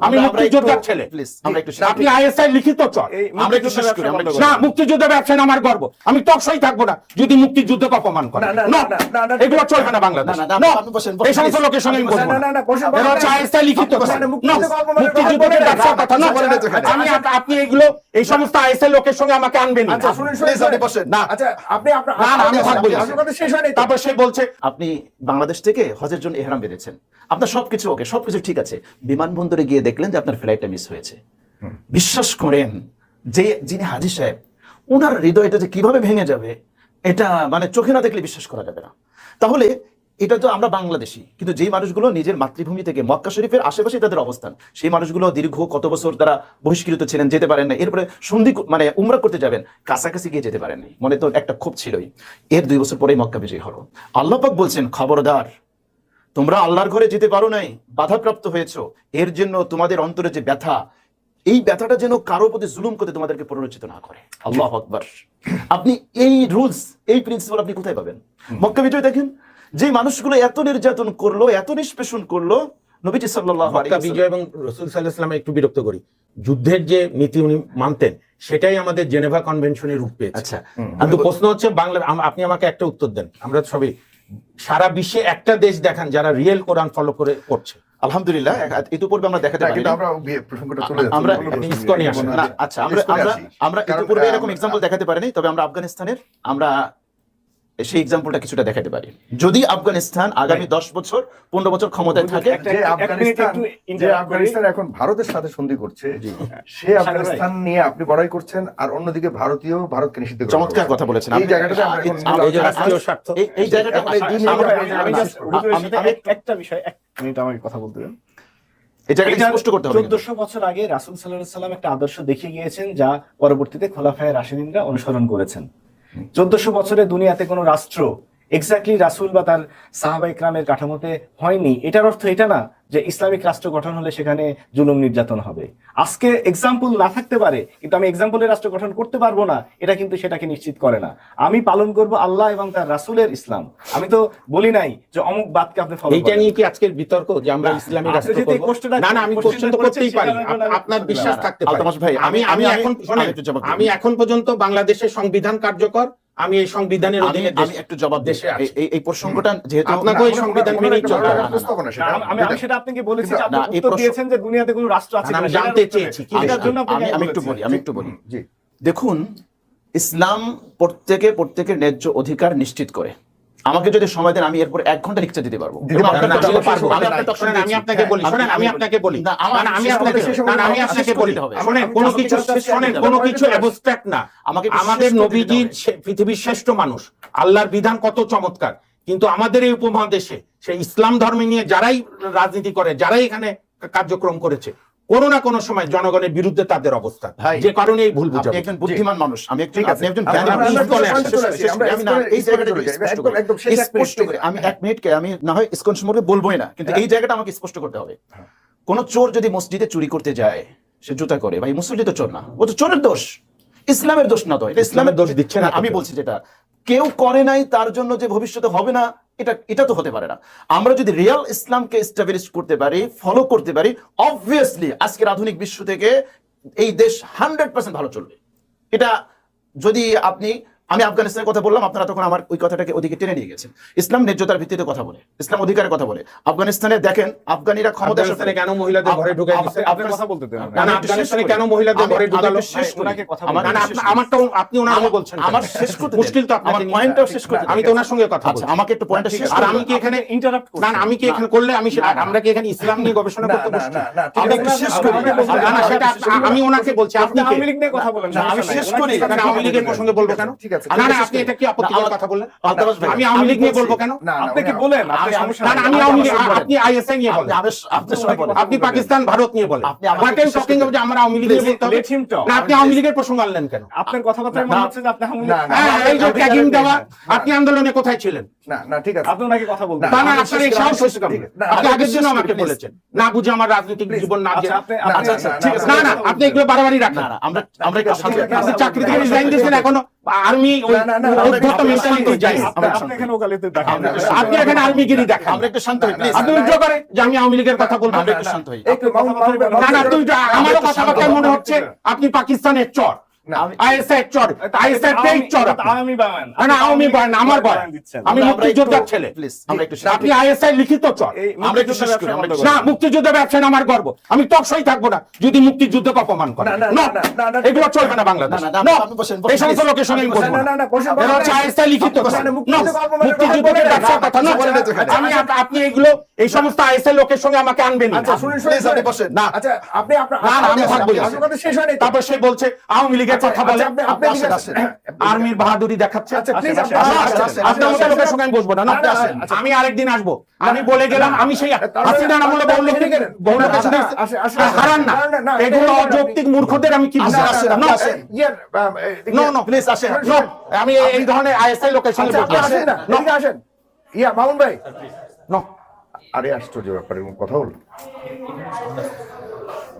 আমি মুক্তিযোদ্ধার ছেলে আমরা একটু আপনি আইএসআই লিখিত চল এই আমরা একটু শেষ করি, না মুক্তিযুদ্ধ ব্যবসায় আমার গর্ব আমি টকসই থাকব না যদি মুক্তিযুদ্ধকে অপমান করে না, না, No, না, না, না, এগুলো চলবে না বাংলাদেশ না, না, No, আপনি বসেন, বসেন, এই সমস্ত। লোকের সঙ্গে আমি না, এরা হচ্ছে আইএসআই লিখিত। মুক্তিযুদ্ধের ব্যবসার কথা আমি আপনি এগুলো এই সমস্ত আইএসআই লোকের সঙ্গে আমাকে আনবেন আচ্ছা। না। আচ্ছা আপনি? তারপর সে বলছে আপনি বাংলাদেশ থেকে হজের জন্য এহরাম বেঁধেছেন আপনার সবকিছু ওকে সবকিছু ঠিক আছে। বিমানবন্দরে গিয়ে দেখলেন যে আপনার ফ্লাইটটা মিস হয়েছে। বিশ্বাস করেন যে যিনি হাজি সাহেব ওনার হৃদয়টা যে কীভাবে ভেঙে যাবে এটা মানে চোখে না দেখলে বিশ্বাস করা যাবে না। তাহলে এটা তো আমরা বাংলাদেশি কিন্তু যেই মানুষগুলো নিজের মাতৃভূমি থেকে মক্কা শরীফের আশেপাশে তাদের অবস্থান সেই মানুষগুলো দীর্ঘ কত বছর তারা বহিষ্কৃত ছিলেন যেতে পারেন না এরপরে সন্ধি মানে উমরা করতে যাবেন কাছাকাছি গিয়ে যেতে পারেননি মনে তো একটা ক্ষোভ ছিলই। এর দুই বছর পরেই মক্কা বিজয়ী হলো। আল্লাহ পাক বলছেন খবরদার তোমরা আল্লাহর ঘরে যেতে পারো নাই বাধাপ্রাপ্ত হয়েছো। এর জন্য তোমাদের অন্তরে যে ব্যথা এই ব্যথাটা যেন কারও প্রতি জুলুম করতে তোমাদেরকে প্ররোচিত না করে। আল্লাহ আকবার। আপনি এই রুলস এই প্রিন্সিপাল আপনি কোথায় পাবেন? মক্কা বিজয় দেখেন যে মানুষগুলো এত নির্যাতন করল এত নিষ্পেষণ করল নবীজি সাল্লাল্লাহু আলাইহি বিজয় এবং রসুল সাল্লাহামে একটু বিরক্ত করি। যুদ্ধের যে নীতি উনি মানতেন সেটাই আমাদের জেনেভা কনভেনশনের রূপ পেয়েছে। আচ্ছা। কিন্তু প্রশ্ন হচ্ছে বাংলা আপনি আমাকে একটা উত্তর দেন। আমরা সবই সারা বিশ্বে একটা দেশ দেখান যারা রিয়েল কোরআন ফলো করে করছে আলহামদুলিল্লাহ ইতিপূর্বে আমরা দেখাতে না, পারি আমরা বিয়ে- প্রসঙ্গটা চলে যাচ্ছে আমরা ইসকনে বলুন, না আচ্ছা আমরা আমরা আসি। আমরা ইতিপূর্বে এরকম এক্সাম্পল দেখাতে পারিনি তবে আমরা আফগানিস্তানের আমরা সেই এক্সাম্পলটা কিছুটা দেখাতে পারি। যদি আফগানিস্তান আগামী দশ বছর পনেরো বছর ক্ষমতায় থাকে যে আফগানিস্তান যে আফগানিস্তান এখন ভারতের সাথে সন্ধি করছে। সে আফগানিস্তান নিয়ে আপনি বড়াই করছেন আর অন্যদিকে ভারতীয় ভারতকে নিষিদ্ধ চমৎকার কথা বলেছেন। এই জায়গাটা একটা বিষয় এক মিনিট আমাকে কথা বলতে দেন। এই জায়গাটা স্পষ্ট করতে হবে কিন্তু। চোদ্দশো বছর আগে রাসুল সাল্লাহ সাল্লাম একটা আদর্শ দেখিয়ে গিয়েছেন যা পরবর্তীতে খোলাফায় রাশেদিনরা অনুসরণ করেছেন। চোদ্দশো বছরে দুনিয়াতে কোনো রাষ্ট্র এক্স্যাক্টলি রাসুল বা তার সাহাবা ইকরামের কাঠামোতে হয়নি। এটার অর্থ এটা না যে ইসলামিক রাষ্ট্র গঠন হলে সেখানে জুলুম নির্যাতন হবে। আজকে এক্সাম্পল না থাকতে পারে কিন্তু আমি এক্সাম্পলের রাষ্ট্র গঠন করতে পারব না এটা কিন্তু সেটাকে নিশ্চিত করে না। আমি পালন করব আল্লাহ এবং তার রাসুলের ইসলাম। আমি তো বলি নাই যে অমুক বাদকে আপনি ফলো এইটা নিয়ে কি আজকের বিতর্ক যে আমরা না, ইসলামী আপনি রাষ্ট্র করব? না না আমি কোশ্চেন তো করতেই পারি। আপনার বিশ্বাস থাকতে পারে। ভাই, আমি আমি- এখন। আমি এখন পর্যন্ত বাংলাদেশের সংবিধান কার্যকর। আমি এই সংবিধানের আমি অধীনে আমি একটু জবাব দেশে আছি। এই- প্রসঙ্গটা যেহেতু আপনাকে ওই সংবিধান মেনে চলতে। আমি- আমি সেটা আপনাকে বলেছি যে আপনি উত্তর দিয়েছেন যে দুনিয়াতে কোনো রাষ্ট্র আছে আমি জানতে চেয়েছি, কি জন্য আমি আমি একটু বলি আমি একটু বলি। জি। দেখুন ইসলাম প্রত্যেকে প্রত্যেকের ন্যায্য অধিকার নিশ্চিত করে। আমাকে যদি সময় দেন আমি এরপর এক ঘণ্টা লেকচার দিতে পারব। আমি আপনাকে বলি, শোনেন, আমি আপনাকে বলি। আমি আপনাকে আমি বলি। শোনেন, কোনো কিছু শোনেন, কোনো কিছু abstract না। আমাকে আমাদের নবীজি পৃথিবীর শ্রেষ্ঠ মানুষ আল্লাহর বিধান কত চমৎকার। কিন্তু আমাদের এই উপমহাদেশে সেই ইসলাম ধর্মে নিয়ে যারাই রাজনীতি করে যারাই এখানে কার্যক্রম করেছে কোনো না কোনো সময় জনগণের বিরুদ্ধে তাদের অবস্থান। যে কারণে এই ভুল বুঝাবো। একজন বুদ্ধিমান মানুষ আমি একজন। আপনি একজন এই। স্পষ্ট করি। আমি এক মিনিটকে আমি না হয় ইসকন সম্পর্কে বলবোই না কিন্তু এই জায়গাটা আমাকে স্পষ্ট করতে হবে। কোন চোর যদি মসজিদে চুরি করতে যায় সে জুতা করে ভাই মুসল্লি তো চোর না। ও তো চোরের দোষ। ইসলামের দোষ না তো এটা ইসলামের দোষ দিচ্ছে না আমি বলছি যেটা। কেউ করে নাই তার জন্য যে ভবিষ্যতে হবে না এটা এটা তো হতে পারে না। আমরা যদি রিয়াল ইসলামকে এস্টাবলিশ করতে পারি ফলো করতে পারি অবভিয়াসলি আজকের আধুনিক বিশ্ব থেকে এই দেশ হান্ড্রেড পার্সেন্ট ভালো চলবে। এটা যদি আপনি আমি আফগানিস্তানের কথা বললাম আপনারা তখন আমার ওই কথাটাকে ওদিকে টেনে নিয়ে গেছেন ইসলাম ন্যায্যতার ভিত্তিতে কথা বলে ইসলাম অধিকারের কথা বলে আফগানিস্তানে দেখেন আফগানিরা ক্ষমতা কেন মহিলাদের ঘরে ঢুকে দিচ্ছে কথা বলতে দেন না, না, আফগানিস্তানে কেন মহিলাদের ঘরে ঢুকালো? শেষ করি ওনাকে কথা আমার- না, না, আপনি ওনার বলছেন আমার শেষ করতে মুশকিল তো আমার পয়েন্টটাও শেষ করতে আমি তো ওনার সঙ্গে কথা আচ্ছা বলছি আমাকে একটু পয়েন্টটা শেষ আর আমি কি এখানে ইন্টারাপ্ট না না, আমি কি এখানে করলে আমি আমরা কি এখানে ইসলাম নিয়ে গবেষণা করতে বসছি একটু শেষ করি। না, না, সেটা আমি ওনাকে বলছি আপনি আওয়ামী লীগ নিয়ে কথা বলেন আমি শেষ করি। আওয়ামী লীগের প্রসঙ্গে বলব কেন ঠিক আছে, না না আপনি এটা কি আপত্তিকর কথা বললেন? আমি আওয়ামী লীগ নিয়ে বলব কেন? না, না, আপনি কি বলেন? আপনি সমস্যা না না আমি আওয়ামী লীগ আপনি আইএসআই নিয়ে বলেন। আমার- আপনার বলেন। আপনি পাকিস্তান ভারত নিয়ে বলেন। হোয়াট এম টকিং করতে আমরা আওয়ামী লীগ নিয়ে বলতে হবে। Let him talk. না আপনি আওয়ামী লীগের প্রসঙ্গ আনলেন কেন? আপনার কথাবার্তায় মনে হচ্ছে যে আপনি আওয়ামী লীগ- না, না, হ্যাঁ এই যে ট্যাগিং দেওয়া না, না। আপনি আন্দোলনে কোথায় ছিলেন? না না ঠিক আছে। আপনি ওনাকে কথা বলতে না, না দেন। না আমি আপনার এই সাহস আমি শেষ হচ্ছে করি। কেমন? আপনি আগের জন্য আমাকে বলেছেন। না বুঝে আমার রাজনৈতিক জীবন না আচ্ছা আপনি না, আপনি আচ্ছা, আচ্ছা ঠিক আছে, না না আপনি এগুলো বাড়াবাড়ি রাখেন। আমরা আমরা চাকরি থেকে রিজাইন দিয়েছেন এখনও আর্মি আপনি এখানে ওকালতি দেখান আমরা- আপনি এখানে আর্মিগিরি দেখেন আমরা একটু শান্ত হই আপনি উদ্যোগ করে যে আমি আওয়ামী লীগের কথা বলব। আমরা একটু শান্ত হই না আমারও কথাবার্তায় মনে হচ্ছে আপনি পাকিস্তানের চর। আমার গর্ব আমি থাকব না যদি মুক্তিযুদ্ধকে অপমান করে এগুলো চলবে না বাংলাদেশ এই সমস্ত লোকের সঙ্গে লিখিত মুক্তিযুদ্ধকে ব্যবসার কথা না। আচ্ছা, আচ্ছা, আচ্ছা, আমি আপনি এগুলো এই সমস্ত আইএসআই লোকের সঙ্গে আমাকে আনবেন না। আচ্ছা আপনি। আচ্ছা আপনার তারপর সে বলছে আওয়ামী লীগের আচ্ছা, কথা বলে আচ্ছা, আপনি- আপনি আসেন, এদিকে আসেন। আসেন। আর্মির বাহাদুরি দেখাচ্ছে আচ্ছা, আসেন, আপনি- আসেন, আসেন, আসেন, আসেন, আপনার মতো লোকের সঙ্গে আমি বসবো না না না, না, আচ্ছা। আমি আরেকদিন আসব আমি বলে গেলাম আমি সেই তাহলে- হাসিনার আমলে বহু লোক তাহলে- না, সঙ্গে না, আসেন, আসেন, হ্যাঁ, হারান না এগুলো অযৌক্তিক মূর্খদের আমি কি না, বুঝতে না, না, ইয়ে, প্লিজ আসেন নো আমি এই- ধরনের আইএসআই লোকের সঙ্গে আচ্ছা, আপনি আসেন না, আসেন। ইয়া, মামুন ভাই। নো আরে আশ্চর্য ব্যাপার কথা হলো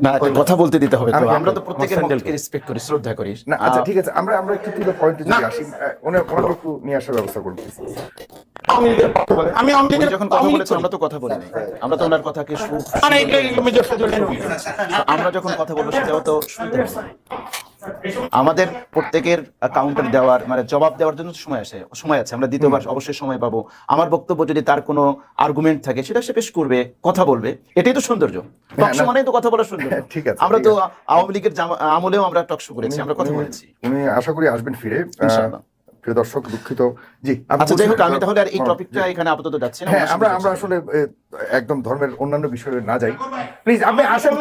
না কথা বলতে দিতে হবে আমরা তো প্রত্যেকের মতকে রেসপেক্ট করি শ্রদ্ধা করি না আচ্ছা ঠিক আছে আমরা আমরা একটু তুলে পয়েন্টে। যদি আসি ওনার ওনাকে একটু নিয়ে আসার ব্যবস্থা করব। আমি আওয়ামী যখন কথা করি। আমরা তো কথা বলি আমরা তো ওনার কথাকে। আমরা যখন কথা বলব সেটাও তো শুনতে। আমাদের প্রত্যেকের কাউন্টার দেওয়ার মানে জবাব দেওয়ার জন্য সময় আসে সময় আছে আমরা দ্বিতীয়বার অবশ্যই সময় পাবো। আমার বক্তব্য যদি তার কোনো আর্গুমেন্ট থাকে সেটা সে পেশ করবে কথা বলবে এটাই তো সৌন্দর্য। টকশো। তো কথা বলা সৌন্দর্য। ঠিক আছে, আমরা তো আওয়ামী লীগের আমলেও আমরা টকশো করেছি আমরা কথা বলেছি। আশা করি আসবেন ফিরে। প্রিয় দর্শক দুঃখিত। জি আচ্ছা যাই হোক আমি তাহলে আর এই হ্যাঁ, টপিকটা এখানে আপাতত যাচ্ছি না হ্যাঁ আমরা আমরা আসলে একদম ধর্মের অন্যান্য বিষয়ে না যাই। প্লিজ আপনি আসেন।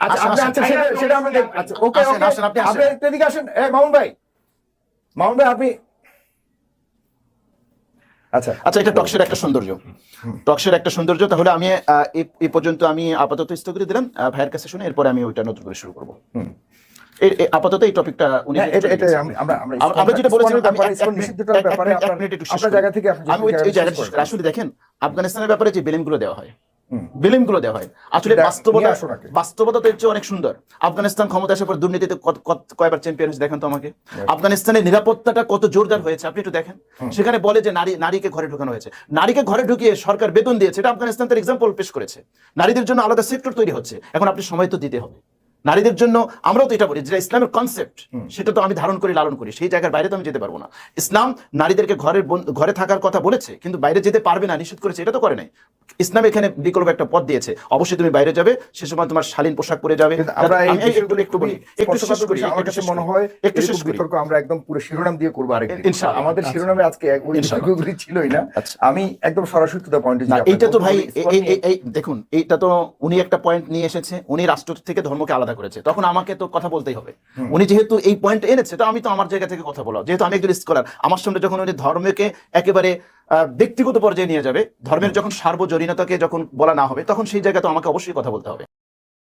আচ্ছা আপনি আসেন। আচ্ছা সেটা সেটা আমরা আচ্ছা ওকে আসেন, ওকে আসেন, আপনি আপনি এদিকে আসেন। এ মামুন ভাই। মামুন ভাই আপনি আচ্ছা। আচ্ছা এটা টকশের একটা সৌন্দর্য। টকশের একটা সৌন্দর্য তাহলে আমি এই- পর্যন্ত আমি আপাতত স্থগিত দিলাম। ভাইয়ের কাছে শুনে এরপরে আমি ওইটা নতুন করে শুরু করব। হুম। আপাতত এই টপিকটা উনি হ্যাঁ, আমরা যেটা। আসলে দেখেন আফগানিস্তানের ব্যাপারে যে বিলিমগুলো দেওয়া হয়। বিলিমগুলো দেওয়া হয় আসলে বাস্তবতা। বাস্তবতা তো চেয়ে অনেক সুন্দর। আফগানিস্তান ক্ষমতা আসার পর দুর্নীতিতে কত- কত- কয়বার চ্যাম্পিয়ন হয়েছে দেখেন তো আমাকে? আফগানিস্তানের নিরাপত্তাটা কত জোরদার হয়েছে আপনি একটু দেখেন। সেখানে বলে যে নারী নারীকে ঘরে ঢুকানো হয়েছে। নারীকে ঘরে ঢুকিয়ে সরকার বেতন দিয়েছে এটা আফগানিস্তান তার এক্সাম্পল পেশ করেছে। নারীদের জন্য আলাদা সেক্টর তৈরি হচ্ছে। এখন আপনি সময় তো দিতে হবে। নারীদের জন্য আমরাও তো এটা বলি যেটা ইসলামের কনসেপ্ট সেটা তো আমি ধারণ করি লালন করি সেই জায়গার বাইরে তো আমি যেতে পারব না। ইসলাম নারীদেরকে ঘরের ঘরে থাকার কথা বলেছে কিন্তু বাইরে যেতে পারবে না নিষেধ করেছে এটা তো করে নাই। ইসলাম এখানে বিকল্প একটা পথ দিয়েছে অবশ্যই তুমি বাইরে যাবে সে সময় তোমার শালীন পোশাক পরে যাবে। আমরা এই আমি এই- বিষয়গুলো একটু বলি একটু শেষ করি আমার কাছে মনে হয় একটু শেষ বিতর্ক আমরা একদম পুরো শিরোনাম দিয়ে করব আরেকদিন। ইনশাআল্লাহ। আমাদের শিরোনামে আজকে ওই বিতর্কগুলি ছিলই না। আচ্ছা। আমি একদম সরাসরি টু দ্য পয়েন্টে এইটা তো ভাই এই দেখুন এইটা তো উনি একটা পয়েন্ট নিয়ে এসেছে উনি রাষ্ট্র থেকে ধর্মকে আলাদা করেছে তখন আমাকে তো কথা বলতেই হবে। উনি যেহেতু এই পয়েন্ট এনেছে তো আমি তো আমার জায়গা থেকে কথা বলা যেহেতু আমি একজন স্কলার আমার সামনে যখন উনি ধর্মকে একেবারে আহ, ব্যক্তিগত পর্যায়ে নিয়ে যাবে ধর্মের যখন সার্বজনীনতাকে যখন বলা না হবে তখন সেই জায়গা তো আমাকে অবশ্যই কথা বলতে হবে।